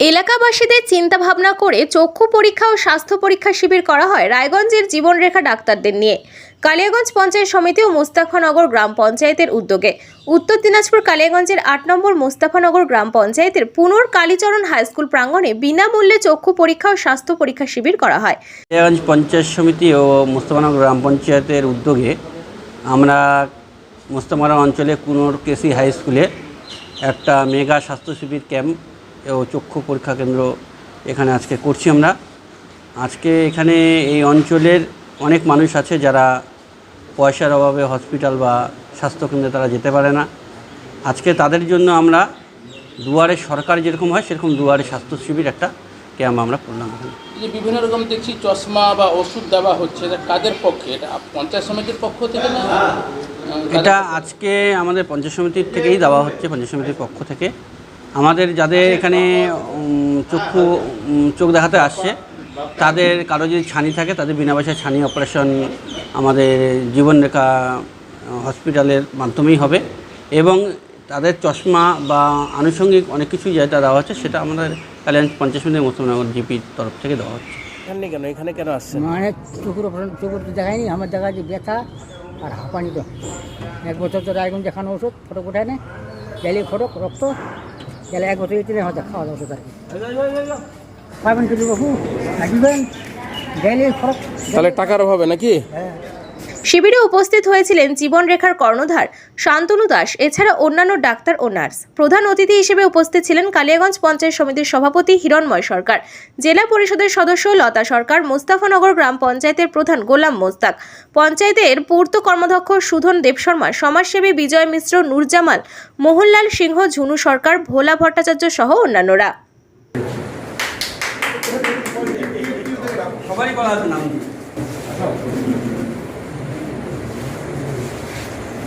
এলাকাবাসীদের চিন্তা ভাবনা করে চক্ষু পরীক্ষা ও স্বাস্থ্য পরীক্ষা শিবির করা হয় রায়গঞ্জের জীবনরেখা ডাক্তারদের নিয়ে। কালিয়াগঞ্জ পঞ্চায়েত সমিতি ও মোস্তাফানগর গ্রাম পঞ্চায়েতের উদ্যোগে উত্তর দিনাজপুর কালিয়াগঞ্জের আট নম্বর মোস্তাফানগর গ্রাম পঞ্চায়েতের পুনর কালীচরণ হাই স্কুল প্রাঙ্গণে বিনামূল্যে চক্ষু পরীক্ষা ও স্বাস্থ্য পরীক্ষা শিবির করা হয়। কালিয়াগঞ্জ পঞ্চায়েত সমিতি ও মোস্তামানগর গ্রাম পঞ্চায়েতের উদ্যোগে আমরা মোস্তামারা অঞ্চলে কুনোর কেসি হাই স্কুলে একটা মেগা স্বাস্থ্য শিবির ক্যাম্প ও চক্ষু পরীক্ষা কেন্দ্র এখানে আজকে করছি আমরা। আজকে এখানে এই অঞ্চলের অনেক মানুষ আছে যারা পয়সার অভাবে হসপিটাল বা স্বাস্থ্যকেন্দ্রে তারা যেতে পারে না। আজকে তাদের জন্য আমরা দুয়ারে সরকার যেরকম হয় সেরকম দুয়ারে স্বাস্থ্য শিবির একটা ক্যাম্প আমরা করলাম এখানে। যে বিভিন্ন রকম দেখছি চশমা বা ওষুধ দেওয়া হচ্ছে এটা কাদের পক্ষে? এটা পঞ্চায়েত সমিতির পক্ষ থেকে না? এটা আজকে আমাদের পঞ্চায়েত সমিতির থেকেই দেওয়া হচ্ছে পঞ্চায়েত সমিতির পক্ষ থেকে। আমাদের যাদের এখানে চক্ষু চোখ দেখাতে আসছে তাদের কারও যদি ছানি থাকে তাদের বিনা পয়সায় ছানি অপারেশন আমাদের জীবনরেখা হসপিটালের মাধ্যমেই হবে। এবং তাদের চশমা বা আনুষঙ্গিক অনেক কিছুই যেটা দেওয়া হচ্ছে সেটা আমাদের কালিয়ান পঞ্চাশ সমিতি মুসলমান জিপির তরফ থেকে দেওয়া হচ্ছে। এখানে কেন? এখানে কেন আসছেন? মানে চোখের অপারেশন চোখের তো দেখায়নি আমার দেখা যে ব্যথা আর হাঁপানি তো। এক বছর তো রায়গঞ্জ দেখানো ওষুধ ফটো নেই গেলে ফটো রক্ত গেলে এক বছর তিনে হয়তো খাওয়া দাওয়া ওষুধ আর কি পাবেন কিছু বাবু আসবেন গেলে ফরক তাহলে টাকার অভাবে নাকি হ্যাঁ শিবিরে উপস্থিত হয়েছিলেন জীবনরেখার কর্ণধার শান্তনু দাস, এছাড়া অন্যান্য ডাক্তার ও নার্স। প্রধান অতিথি হিসেবে উপস্থিত ছিলেন কালিয়াগঞ্জ পঞ্চায়েত সমিতির সভাপতি হিরণময় সরকার, জেলা পরিষদের সদস্য লতা সরকার, মোস্তাফানগর গ্রাম পঞ্চায়েতের প্রধান গোলাম মোস্তাক, পঞ্চায়েতের পূর্ত কর্মদক্ষ সুধন দেবশর্মা সমাজসেবী বিজয় মিশ্র, নূরজামাল, মোহনলাল সিংহ, ঝুনু সরকার, ভোলা ভট্টাচার্য সহ অন্যান্যরা। বলা আছে নাম।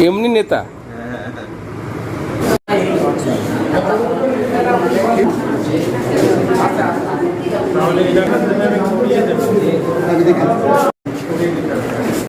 এমনি নেতা?